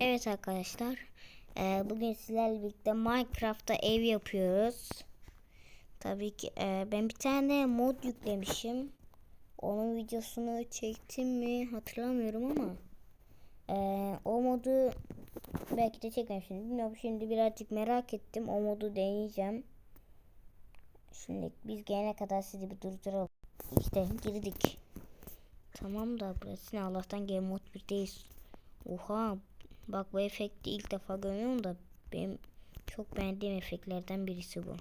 Evet arkadaşlar. eee, bugün sizlerle birlikte Minecraft'ta ev yapıyoruz. Tabii ki eee, ben bir tane mod yüklemişim. Onun videosunu çektim mi hatırlamıyorum ama eee, o modu belki de çekmemişim. Bilmiyorum şimdi birazcık merak ettim. O modu deneyeceğim. Şimdi biz gelene kadar sizi bir durduralım. İşte girdik. Tamam da burası ne Allah'tan Game Mode 1'deyiz. Oha bak bu efekti ilk defa görüyorum da benim çok beğendiğim efektlerden birisi bu.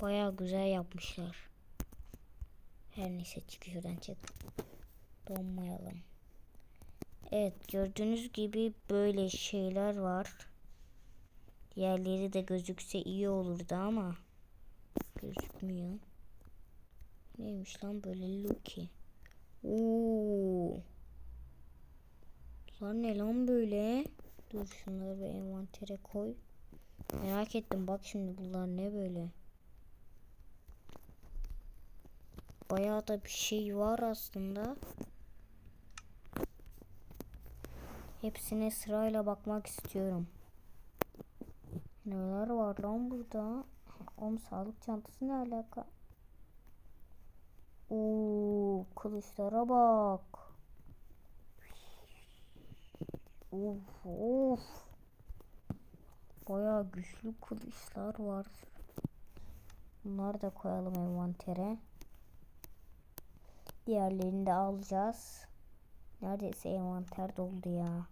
Baya güzel yapmışlar. Her neyse çık şuradan çık. Donmayalım. Evet gördüğünüz gibi böyle şeyler var. Diğerleri de gözükse iyi olurdu ama gözükmüyor. Neymiş lan böyle Lucky. Oo. Bunlar ne lan böyle? Dur şunları bir envantere koy. Merak ettim bak şimdi bunlar ne böyle? Bayağı da bir şey var aslında. Hepsine sırayla bakmak istiyorum. Neler var lan burada? Om sağlık çantası ne alaka? Oo, kılıçlara bak. Of of. Bayağı güçlü kılıçlar var. Bunları da koyalım envantere. Diğerlerini de alacağız. Neredeyse envanter doldu ya.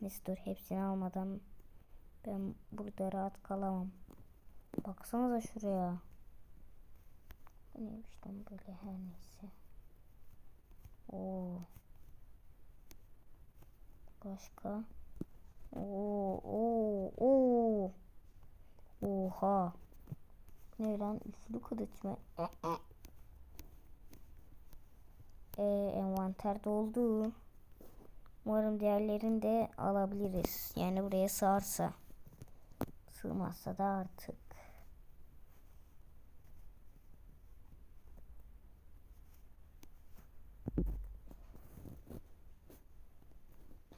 Neyse dur hepsini almadan ben burada rahat kalamam. Baksanıza şuraya. Neymiş lan böyle her neyse. Oo. Başka. Oo, oo, oo. Oha. Ne lan üçlü kılıç mı? Ee, envanter doldu. Umarım diğerlerini de alabiliriz. Yani buraya sığarsa. Sığmazsa da artık.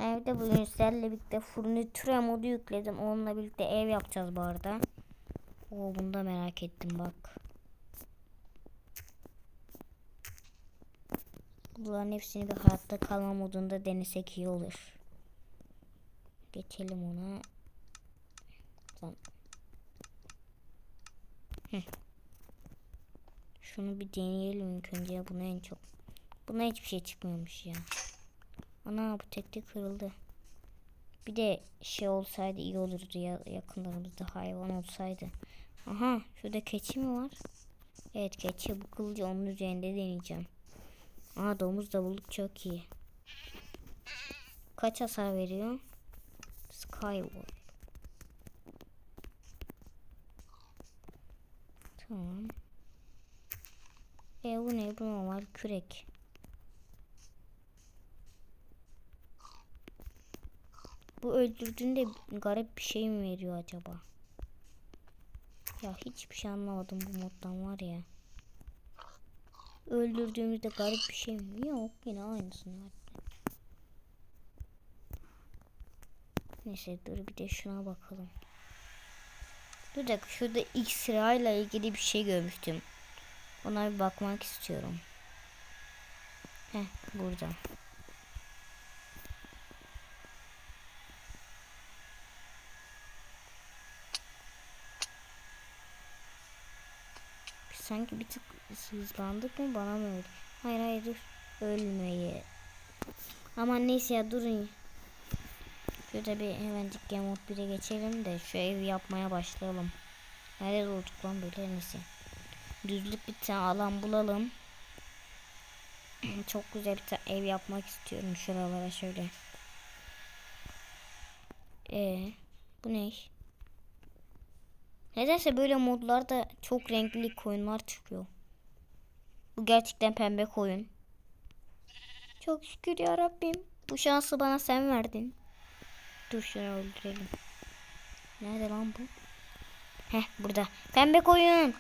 Evde bugün sizlerle birlikte furniture modu yükledim. Onunla birlikte ev yapacağız bu arada. Oo bunu da merak ettim bak. Bunların hepsini bir hayatta kalma modunda denesek iyi olur. Geçelim ona. Tamam. Şunu bir deneyelim ilk önce. Buna en çok. Buna hiçbir şey çıkmıyormuş ya. Ana bu tekte kırıldı. Bir de şey olsaydı iyi olurdu ya yakınlarımızda hayvan olsaydı. Aha şurada keçi mi var? Evet keçi bu kılıcı onun üzerinde deneyeceğim. Aa domuz da bulduk çok iyi. Kaç hasar veriyor? Skyward. Tamam. E bu ne? Bu normal kürek. Bu öldürdüğünde garip bir şey mi veriyor acaba? Ya hiçbir şey anlamadım bu moddan var ya. Öldürdüğümüzde garip bir şey mi? Yok yine aynısını verdi. Neyse dur bir de şuna bakalım. Dur dakika şurada X sırayla ilgili bir şey görmüştüm. Ona bir bakmak istiyorum. Heh burada. Sanki bir tık hızlandık mı bana mı öyle? Hayır hayır dur. Ölmeyi. Aman neyse ya durun. Şurada bir hemencik Game Mode 1'e geçelim de şu evi yapmaya başlayalım. Nerede olduk lan böyle neyse. Düzlük bir tane alan bulalım. Çok güzel bir ev yapmak istiyorum şuralara şöyle. Ee, bu ne? Nedense böyle modlarda çok renkli koyunlar çıkıyor. Bu gerçekten pembe koyun. Çok şükür ya Rabbim. Bu şansı bana sen verdin. Dur şunu öldürelim. Nerede lan bu? Heh burada. Pembe koyun.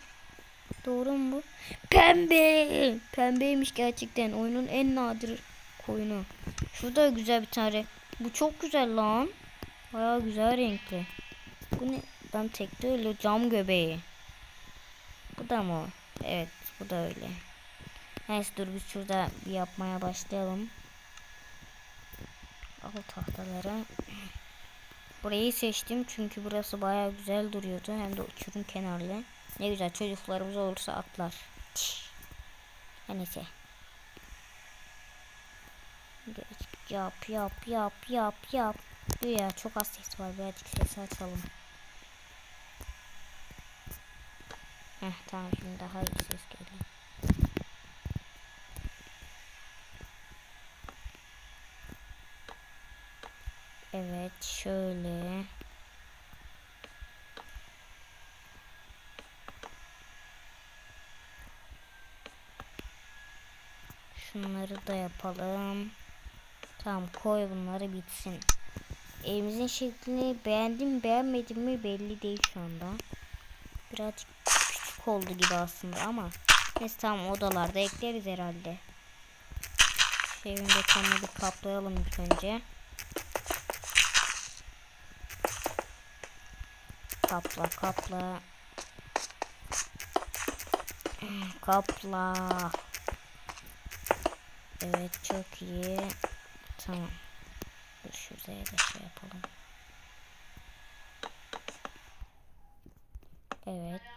Doğru mu bu? Pembe. Pembeymiş gerçekten. Oyunun en nadir koyunu. Şurada güzel bir tane Bu çok güzel lan. Baya güzel renkli. Bu ne? Ben tekte öyle cam göbeği. Bu da mı? Evet bu da öyle. Neyse dur biz şurada bir yapmaya başlayalım. Al tahtaları. Burayı seçtim çünkü burası baya güzel duruyordu. Hem de uçurum kenarlı. Ne güzel çocuklarımız olursa atlar. Neyse. Yap yap yap yap yap. Diyor ya çok az ses var. Birazcık sesi açalım. Heh tamam şimdi daha iyi ses geliyor. Evet şöyle. Şunları da yapalım. Tamam koy bunları bitsin. Evimizin şeklini beğendim beğenmedim mi belli değil şu anda. Birazcık küçük oldu gibi aslında ama. Neyse tamam odalarda ekleriz herhalde. Evin betonunu bir kaplayalım ilk önce. Kapla kapla. Kapla. Evet çok iyi. Tamam. Şuraya da şey yapalım. Evet.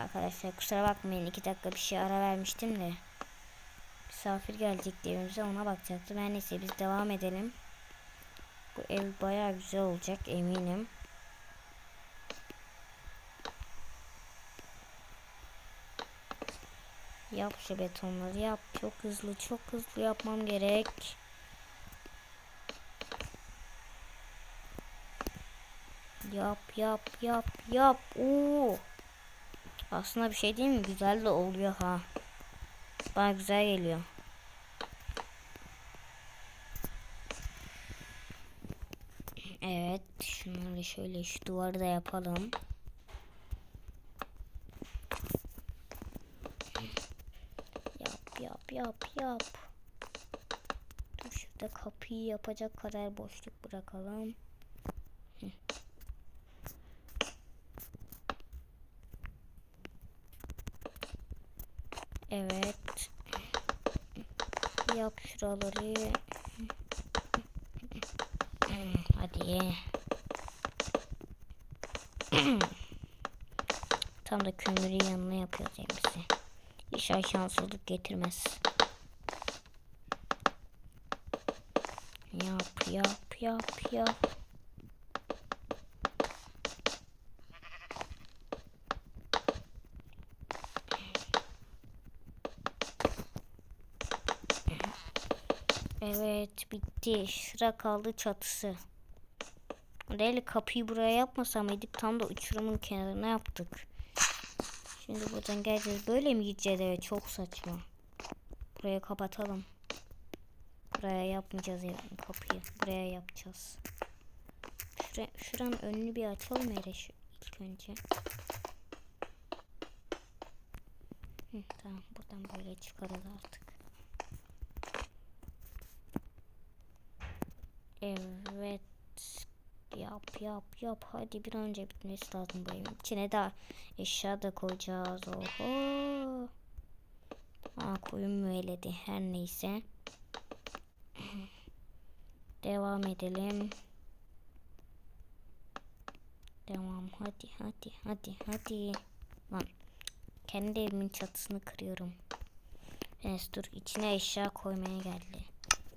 Arkadaşlar kusura bakmayın iki dakika bir şey ara vermiştim de. Misafir gelecekti evimize ona bakacaktım. Her neyse biz devam edelim. Bu ev baya güzel olacak eminim. Yap şu betonları yap. Çok hızlı çok hızlı yapmam gerek. Yap yap yap yap. Oo. Aslında bir şey değil mi? Güzel de oluyor ha. Bana güzel geliyor. Evet. Şunları şöyle şu duvarı da yapalım. Yap yap yap yap. Dur şurada kapıyı yapacak kadar boşluk bırakalım. Hı. Evet. Yap şuraları. Hadi. Tam da kömürü yanına yapıyoruz elimizi. İnşallah şanssızlık getirmez. Yap yap yap yap. Bitti. Sıra kaldı çatısı. Değil kapıyı buraya yapmasam edip tam da uçurumun kenarına yaptık. Şimdi buradan geleceğiz. Böyle mi gideceğiz eve? Çok saçma. Burayı kapatalım. Buraya yapmayacağız yani kapıyı. Buraya yapacağız. Şura, şuranın önünü bir açalım hele şu ilk önce. Hı, tamam buradan böyle çıkarız artık. Evet. Yap yap yap. Hadi bir önce bitmesi lazım bu evin. İçine de eşya da koyacağız. Oho. Aa koyun müelledi. Her neyse. Devam edelim. Devam. Hadi hadi hadi hadi. Lan. Kendi evimin çatısını kırıyorum. Neyse dur. içine eşya koymaya geldi.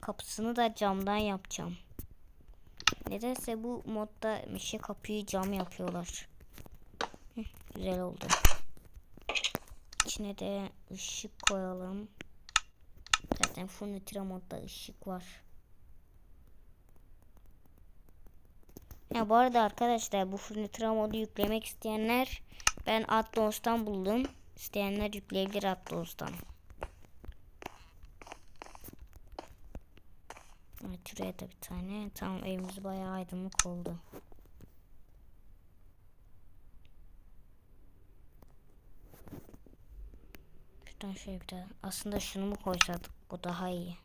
Kapısını da camdan yapacağım. Nedense bu modda meşe kapıyı cam yapıyorlar. Hı, güzel oldu. İçine de ışık koyalım. Zaten furniture modda ışık var. Ya bu arada arkadaşlar bu furniture modu yüklemek isteyenler ben Atlons'tan buldum. İsteyenler yükleyebilir Atlons'tan. Evet şuraya da bir tane. Tamam evimiz bayağı aydınlık oldu. Şuradan şöyle bir daha. Aslında şunu mu koysadık? Bu daha iyi.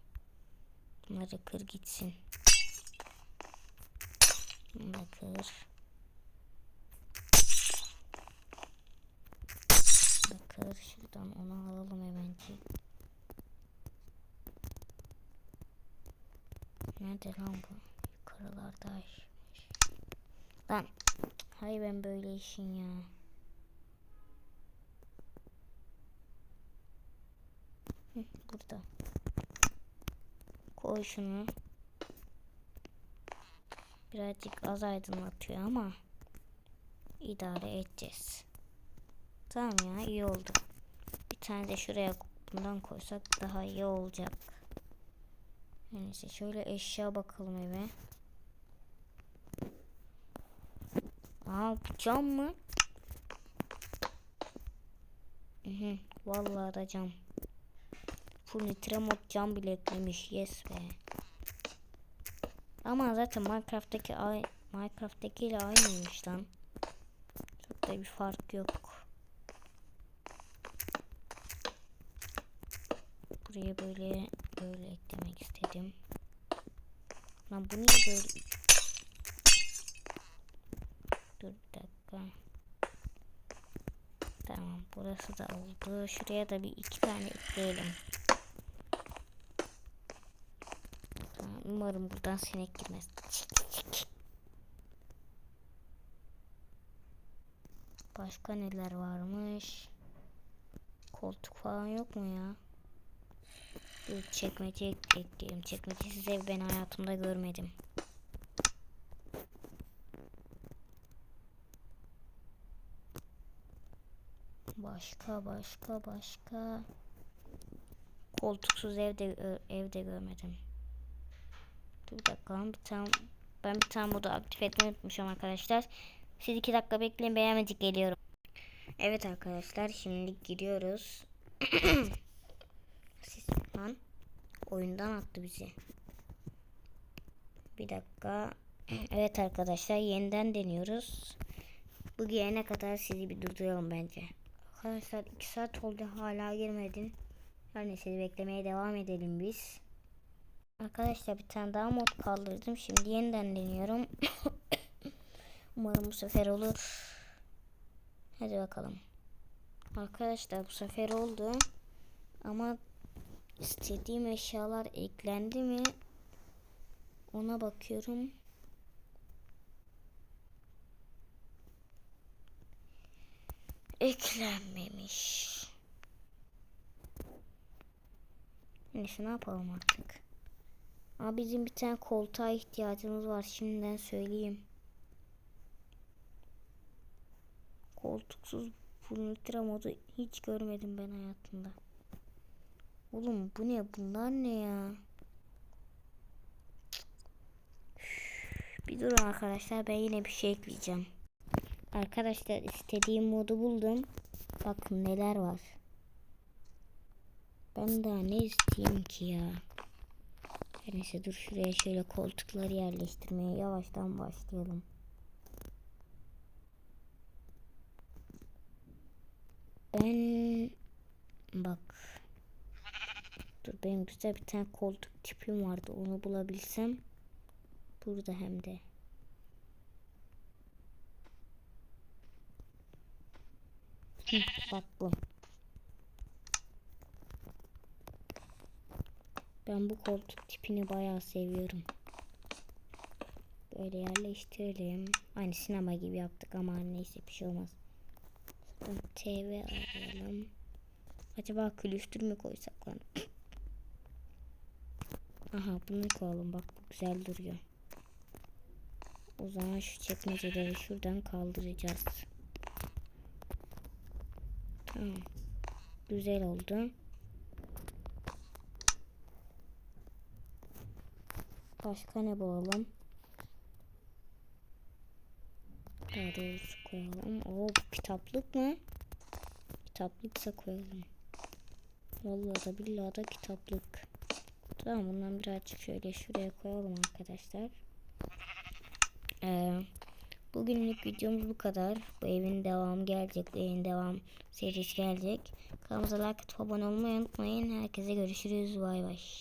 Bunları kır gitsin. Da kır. Da kır. Şuradan onu alalım hemenci. Nerede lan bu? Yukarılardaymış. Lan. Hay ben böyle işin ya. Hı, burada. Koy şunu. Birazcık az aydınlatıyor ama idare edeceğiz. Tamam ya iyi oldu. Bir tane de şuraya bundan koysak daha iyi olacak. Neyse şöyle eşya bakalım eve. Aa cam mı? Hı hı, vallahi da cam. Full mod cam bile eklemiş. Yes be. Ama zaten Minecraft'taki Minecraft'taki ile aynıymış lan. Çok da bir fark yok. Buraya böyle böyle eklemek istedim. Lan bu niye böyle? Dur bir dakika. Tamam burası da oldu. Şuraya da bir iki tane ekleyelim. Tamam, umarım buradan sinek girmez. Başka neler varmış? Koltuk falan yok mu ya? Çekmece ekleyelim. Çekmecesiz ev ben hayatımda görmedim. Başka başka başka. Koltuksuz evde evde görmedim. Dur bir dakika bir tane ben bir tane modu aktif etmeyi unutmuşum arkadaşlar. Siz iki dakika bekleyin hemen geliyorum. Evet arkadaşlar şimdi giriyoruz. Siz lan oyundan attı bizi. Bir dakika. Evet arkadaşlar yeniden deniyoruz. Bu gelene kadar sizi bir durduralım bence. Arkadaşlar 2 saat oldu hala girmedin. Her neyse beklemeye devam edelim biz. Arkadaşlar bir tane daha mod kaldırdım. Şimdi yeniden deniyorum. Umarım bu sefer olur. Hadi bakalım. Arkadaşlar bu sefer oldu. Ama istediğim eşyalar eklendi mi? Ona bakıyorum. Eklenmemiş. Neyse ne yapalım artık. Ama bizim bir tane koltuğa ihtiyacımız var. Şimdiden söyleyeyim. Koltuksuz furniture modu hiç görmedim ben hayatımda. Oğlum bu ne? Bunlar ne ya? Bir durun arkadaşlar ben yine bir şey ekleyeceğim. Arkadaşlar istediğim modu buldum. Bakın neler var. Ben daha ne isteyeyim ki ya? Neyse dur şuraya şöyle koltukları yerleştirmeye yavaştan başlayalım. Ben bak dur benim güzel bir tane koltuk tipim vardı. Onu bulabilsem burada hem de. Bak bu. Ben bu koltuk tipini bayağı seviyorum. Böyle yerleştirelim. Aynı sinema gibi yaptık ama neyse bir şey olmaz. TV arayalım. Acaba külüstür mü koysak lan? Aha bunu koyalım bak bu güzel duruyor. O zaman şu çekmeceleri şuradan kaldıracağız. Tamam. Güzel oldu. Başka ne bulalım? Doğrusu koyalım. Bu kitaplık mı? Kitaplıksa koyalım. Vallahi da billahi da kitaplık. Tamam bundan birazcık şöyle şuraya koyalım arkadaşlar. Ee, bugünlük videomuz bu kadar. Bu evin devamı gelecek. Evin devam serisi gelecek. Kanalımıza like abone olmayı unutmayın. Herkese görüşürüz. Bay bay.